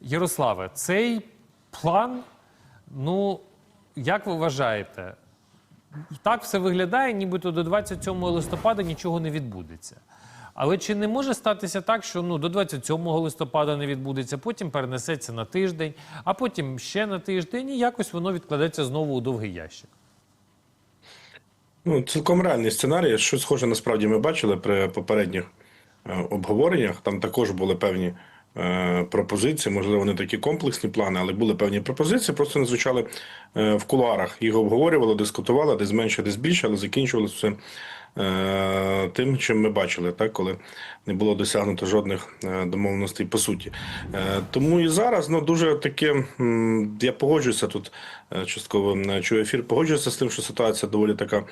Ярославе, цей план, ну як ви вважаєте, так все виглядає, нібито до 27 листопада нічого не відбудеться. Але чи не може статися так, що ну до 27 листопада не відбудеться, потім перенесеться на тиждень, а потім ще на тиждень, і якось воно відкладеться знову у довгий ящик? Ну, цілком реальний сценарій. Щось схоже насправді ми бачили при попередніх е, обговореннях. Там також були певні пропозиції, можливо, не такі комплексні плани, але були певні пропозиції. Просто не звучали е, в кулуарах. Їх обговорювали, дискутували, десь менше, десь більше, але закінчувалося все е, тим, чим ми бачили, так, коли не було досягнуто жодних е, домовленостей по суті. Е, Тому і зараз ну, дуже таке, я погоджуюся тут е, частково е, чую ефір, погоджуюся з тим, що ситуація доволі така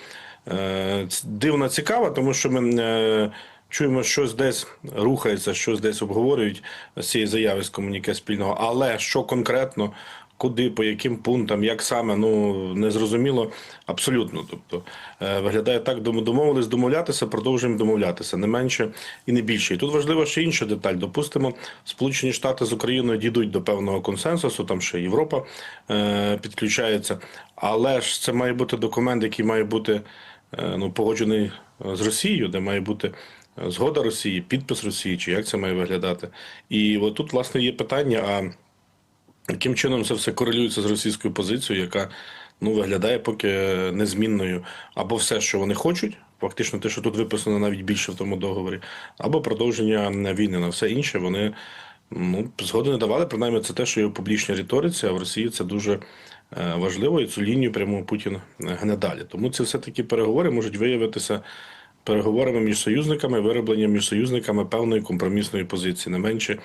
е, дивна, цікава, тому що ми. Чуємо, щось десь рухається, щось десь обговорюють з цієї заяви з комуніке спільного, але що конкретно, куди, по яким пунктам, як саме, ну не зрозуміло абсолютно. Тобто е, виглядає так, дом- домовились домовлятися, продовжуємо домовлятися, не менше і не більше. І тут важлива ще інша деталь. Допустимо, Сполучені Штати з Україною дійдуть до певного консенсусу, там ще Європа е, підключається, але ж це має бути документ, який має бути е, ну, погоджений з Росією, де має бути згода Росії, підпис Росії, чи як це має виглядати. І от тут, власне, є питання: а яким чином це все корелюється з російською позицією, яка ну, виглядає поки незмінною, або все, що вони хочуть. Фактично, те, що тут виписано навіть більше в тому договорі, або продовження війни на все інше, вони ну, згоди не давали. Принаймні, це те, що є в публічній риториці, а в Росії це дуже е, важливо, і цю лінію прямо Путін гне далі. Тому це все-таки переговори можуть виявитися переговорами між союзниками, виробленням між союзниками певної компромісної позиції, не менше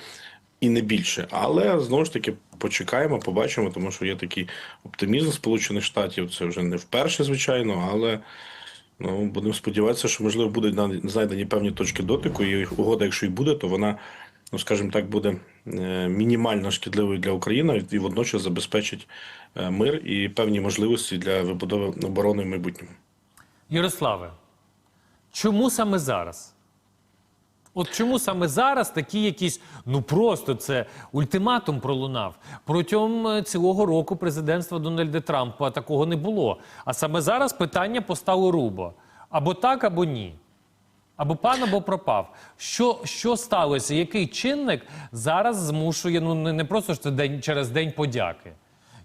і не більше. Але знову ж таки почекаємо, побачимо, тому що є такий оптимізм Сполучених Штатів. Це вже не вперше, звичайно, але. Ну, будемо сподіватися, що можливо будуть знайдені певні точки дотику, і угода, якщо й буде, то вона, ну скажімо так, буде е, мінімально шкідливою для України і водночас забезпечить е, мир і певні можливості для вибудови оборони в майбутньому. Ярославе, чому саме зараз? От чому саме зараз такі якісь, ну просто це ультиматум пролунав. Протягом е, цілого року президентства Дональда Трампа такого не було. А саме зараз питання постало рубо. Або так, або ні. Або пан, або пропав. Що, що сталося? Який чинник зараз змушує, ну не, не просто ж це день через день подяки.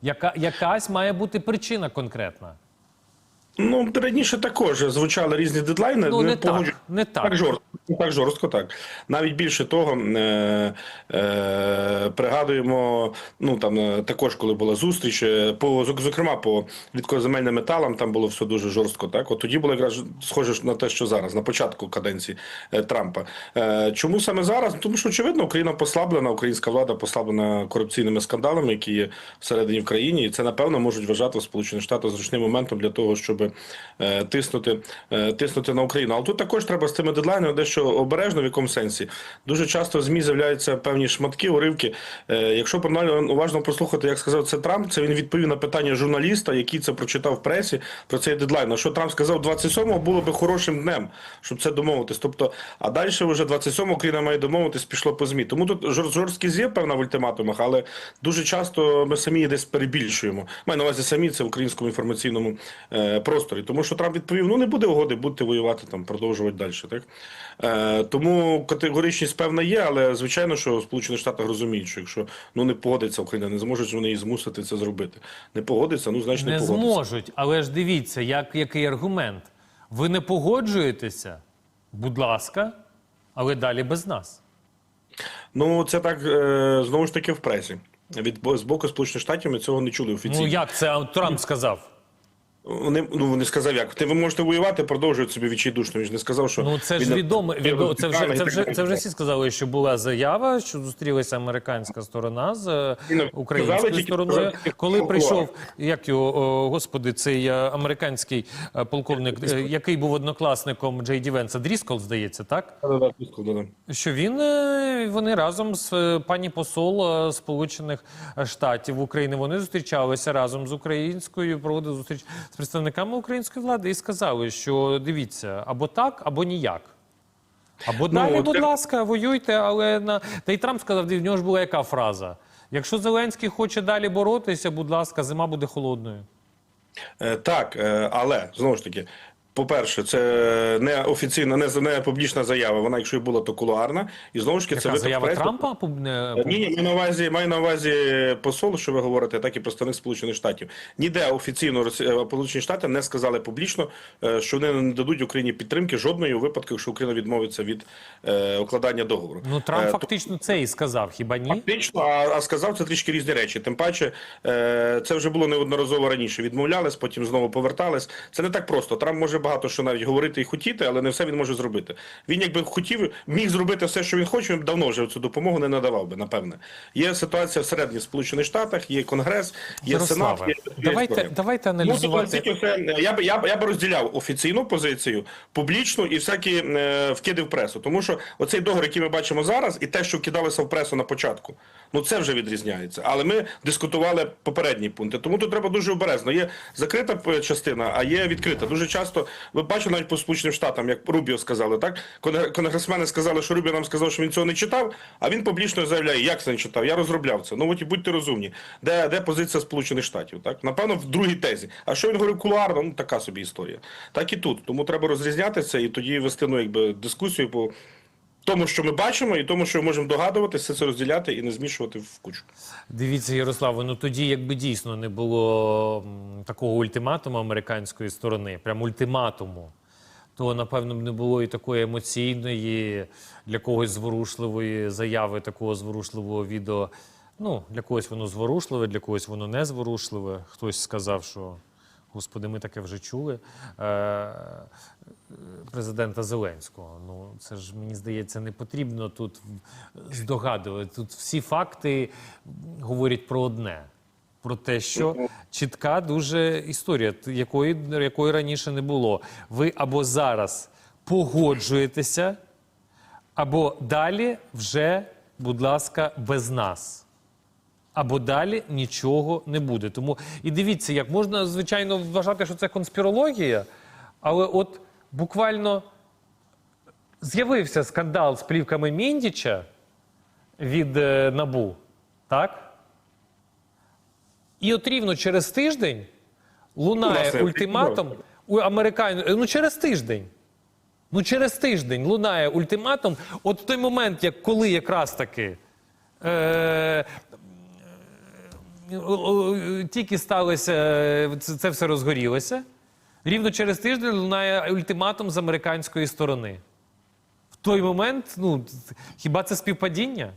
Яка, якась має бути причина конкретна. Ну, раніше також звучали різні дедлайни. Ну, не так, не так. Так жорстко, так жорстко, так. Навіть більше того, е, е, пригадуємо, ну там е, також, коли була зустріч, е, по зокрема по рідкоземельним металам, там було все дуже жорстко. Так, от тоді було якраз схоже на те, що зараз, на початку каденції е, Трампа. Е, чому саме зараз? Тому що очевидно, Україна послаблена, українська влада послаблена корупційними скандалами, які є всередині в країні, і це напевно можуть вважати в Сполучених Штатах зручним моментом для того, щоб е, тиснути, е, тиснути на Україну. Але тут також треба з цими дедлайнами дещо обережно в якому сенсі. Дуже часто в ЗМІ з'являються певні шматки, уривки. Е, якщо правильно уважно прослухати, як сказав це Трамп, це він відповів на питання журналіста, який це прочитав в пресі про цей дедлайн. А що Трамп сказав 27-го було би хорошим днем, щоб це домовитись. Тобто, а далі вже 27-го Україна має домовитись, пішло по ЗМІ. Тому тут жор- жорсткість є певна в ультиматумах, але дуже часто ми самі десь перебільшуємо. Маю на увазі самі це в українському інформаційному е, просторі. Тому що Трамп відповів: ну не буде угоди, будете воювати там, продовжувати далі. Так? Е, тому категоричність певна є, але звичайно, що в Сполучених Штатах розуміють, що якщо ну не погодиться Україна, не зможуть вони її змусити це зробити. Не погодиться, ну значить не, Не погодиться. зможуть, але ж дивіться, як, який аргумент. Ви не погоджуєтеся? Будь ласка, але далі без нас. Ну це так е, знову ж таки в пресі. Від з боку Сполучених Штатів ми цього не чули офіційно. Ну як це Трамп сказав? Вони ну вони сказав, як ти ви можете воювати, продовжують собі відчайдушно. Він ж не сказав, що Ну це ж відомо. відомо це вже це вже це вже всі сказали, що була заява, що зустрілася американська сторона з е, українською стороною. Коли прийшов, як його о, господи, цей е, американський е, полковник, який був однокласником Джей Ді Венса, Дріскол, здається, так? Що він вони разом з пані посол Сполучених Штатів України вони зустрічалися разом з українською, проводили зустріч з представниками української влади і сказали, що дивіться або так, або ніяк. Або далі, от будь ласка, воюйте, але на та й Трамп сказав, в нього ж була яка фраза. Якщо Зеленський хоче далі боротися, будь ласка, зима буде холодною. Е, Так, е, але знову ж таки, по-перше, це не офіційна, не, не публічна заява. Вона, якщо і була, то кулуарна. І знову ж таки, це заява преси. Трампа? пуб- Ні, ні, маю на увазі, маю на увазі посол, що ви говорите, так і представник Сполучених Штатів. Ніде офіційно е, Сполучені Штати не сказали публічно, е, що вони не дадуть Україні підтримки жодної у випадку, якщо Україна відмовиться від е, укладання договору. Ну, Трамп Е, фактично це і сказав, хіба ні? Фактично, а, а сказав це трішки різні речі. Тим паче, е, це вже було неодноразово раніше. Відмовлялись, потім знову повертались. Це не так просто. Трамп може багато що навіть говорити і хотіти, але не все він може зробити. Він, якби хотів, міг зробити все, що він хоче, він давно вже цю допомогу не надавав би, напевне. Є ситуація всередині Сполучених Штатах, є Конгрес, є Сенат. Є, давайте, історія. давайте Ну, аналізувати. настільки все, я б я б я б розділяв офіційну позицію, публічну і всякі е, вкиди в пресу. Тому що оцей договор, який ми бачимо зараз, і те, що вкидалося в пресу на початку, ну це вже відрізняється. Але ми дискутували попередні пункти. Тому тут треба дуже обережно. Є закрита е, частина, а є відкрита. Дуже часто ви бачили навіть по сполученим штатам, як Рубіо сказали, так Конгр- конгресмени сказали, що Рубіо нам сказав, що він цього не читав. А він публічно заявляє, як це не читав. Я розробляв це. Ну от і будьте розумні, де, де позиція Сполучених Штатів? Так напевно, в другій тезі. А що він говорив кулуарно? Ну така собі історія. Так і тут. Тому треба розрізняти це і тоді вести ну, якби дискусію по тому, що ми бачимо, і тому, що ми можемо догадуватися, це розділяти і не змішувати в кучу. Дивіться, Ярославе, ну тоді, якби дійсно не було такого ультиматуму американської сторони, прям ультиматуму, то напевно б не було і такої емоційної, для когось зворушливої заяви, такого зворушливого відео. Ну, для когось воно зворушливе, для когось воно не зворушливе. Хтось сказав, що господи, ми таке вже чули. Е, президента Зеленського. Ну це ж мені здається, не потрібно тут здогадувати. Тут всі факти говорять про одне. Про те, що чітка дуже історія, якої, якої раніше не було. Ви або зараз погоджуєтеся, або далі вже, будь ласка, без нас. Або далі нічого не буде. Тому і дивіться, як можна, звичайно, вважати, що це конспірологія, але от буквально з'явився скандал з плівками Міндіча від е, Набу, так? І от рівно через тиждень лунає Власне, ультиматум у американ... Ну, через тиждень. Ну, через тиждень лунає ультиматум. От в той момент, як коли якраз таки. Е- о- тільки сталося, е, це все розгорілося. Рівно через тиждень лунає ультиматум з американської сторони. В той момент, ну, хіба це співпадіння?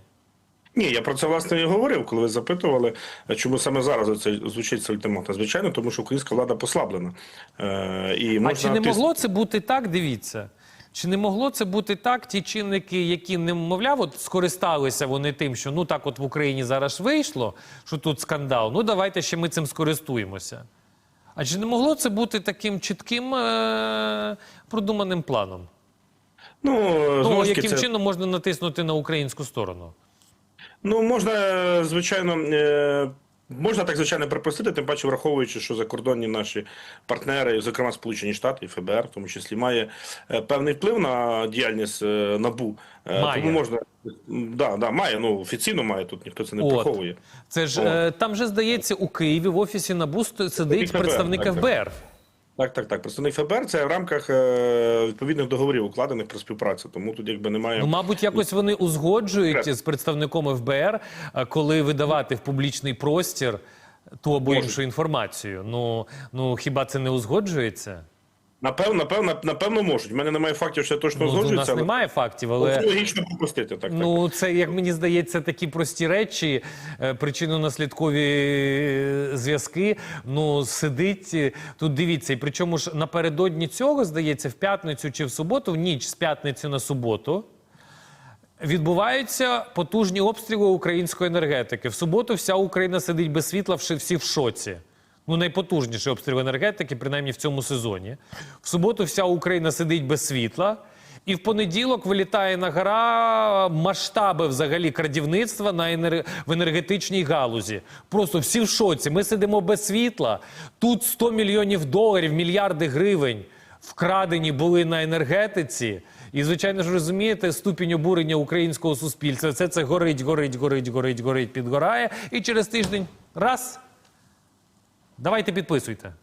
Ні, я про це власне і говорив, коли ви запитували, чому саме зараз це звучить це ультиматум. Звичайно, тому що українська влада послаблена. Е, і можна А чи не тис- могло це бути так? Дивіться. Чи не могло це бути так? Ті чинники, які не мовляв, от скористалися вони тим, що ну так, от в Україні зараз вийшло, що тут скандал. Ну давайте ще ми цим скористуємося. А чи не могло це бути таким чітким е- продуманим планом? Ну, Ну, яким це... чином можна натиснути на українську сторону? Ну, можна, е, звичайно, е, можна так, звичайно, припустити, тим паче, враховуючи, що закордонні наші партнери, зокрема Сполучені Штати і ФБР, в тому числі, має е, певний вплив на діяльність е, НАБУ. Е, Має. Тому можна, да, да, має, ну, офіційно має, тут ніхто це не От. приховує. Це ж О. там же здається у Києві в офісі НАБУ сидить представник. ФБР. Так, так, так. Представник ФБР це в рамках е, відповідних договорів, укладених про співпрацю. Тому тут якби немає. Ну, мабуть, якось вони узгоджують з представником ФБР, коли видавати в публічний простір ту або іншу інформацію. Ну, ну хіба це не узгоджується? Напевно, напевно, напевно, можуть. У мене немає фактів, що я точно Ну, у нас але немає фактів, але логічно пропустити. Так, так. ну це як мені здається, такі прості речі, е, причинно-наслідкові е, зв'язки. Ну сидить е, тут. Дивіться, і причому ж напередодні цього здається, в п'ятницю чи в суботу, в ніч з п'ятниці на суботу. Відбуваються потужні обстріли української енергетики. В суботу вся Україна сидить без світла, всі в шоці. Ну, найпотужніший обстріл енергетики, принаймні в цьому сезоні. В суботу вся Україна сидить без світла. І в понеділок вилітає на гора масштаби взагалі крадівництва на енер... в енергетичній галузі. Просто всі в шоці. Ми сидимо без світла. Тут 100 мільйонів доларів, мільярди гривень вкрадені були на енергетиці. І, звичайно ж, розумієте, ступінь обурення українського суспільства. Все це горить, горить, горить, горить, горить, підгорає. І через тиждень раз. Давайте підписуйте.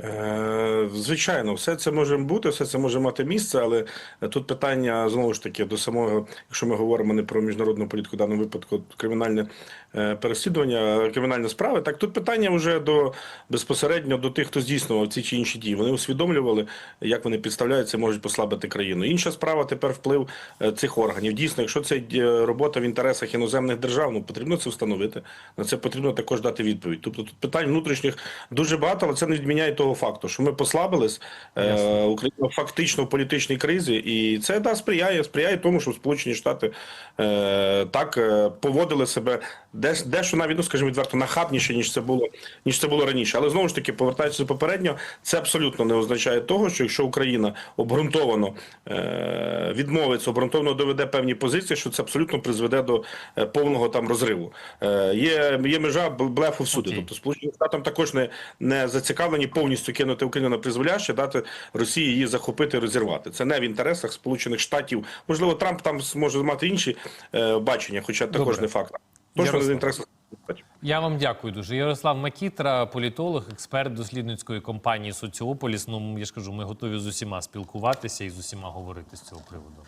Е, Звичайно, все це може бути, все це може мати місце, але тут питання знову ж таки до самого, якщо ми говоримо не про міжнародну політику, в даному випадку кримінальне переслідування, кримінальні справи. Так тут питання вже до безпосередньо до тих, хто здійснював ці чи інші дії. Вони усвідомлювали, як вони підставляються, можуть послабити країну. Інша справа тепер вплив е, цих органів. Дійсно, якщо це е, робота в інтересах іноземних держав, ну потрібно це встановити. На це потрібно також дати відповідь. Тобто тут питань внутрішніх дуже багато, але це не відміняє того факту, що ми послабились. Е, Україна фактично в політичній кризі, і це да сприяє, сприяє тому, що Сполучені Штати е, так е, поводили себе десь дещо навіть, ну скажімо відверто, нахабніше, ніж це було ніж це було раніше. Але знову ж таки, повертаючись до попереднього, це абсолютно не означає того, що якщо Україна обґрунтовано е, відмовиться, обґрунтовано доведе певні позиції, що це абсолютно призведе до е, повного там розриву. Е, є, є межа блефу всюди. Окей. Тобто Сполучені Штатам також не, не зацікавлені повністю кинути Україну на призволяще, дати Росії її захопити, розірвати. Це не в інтересах Сполучених Штатів. Можливо, Трамп там може мати інші е, бачення, хоча також Добре. не факт. Ярослав. Я вам дякую дуже. Ярослав Макітра, політолог, експерт дослідницької компанії Соціополіс. Ну я ж кажу, ми готові з усіма спілкуватися і з усіма говорити з цього приводу.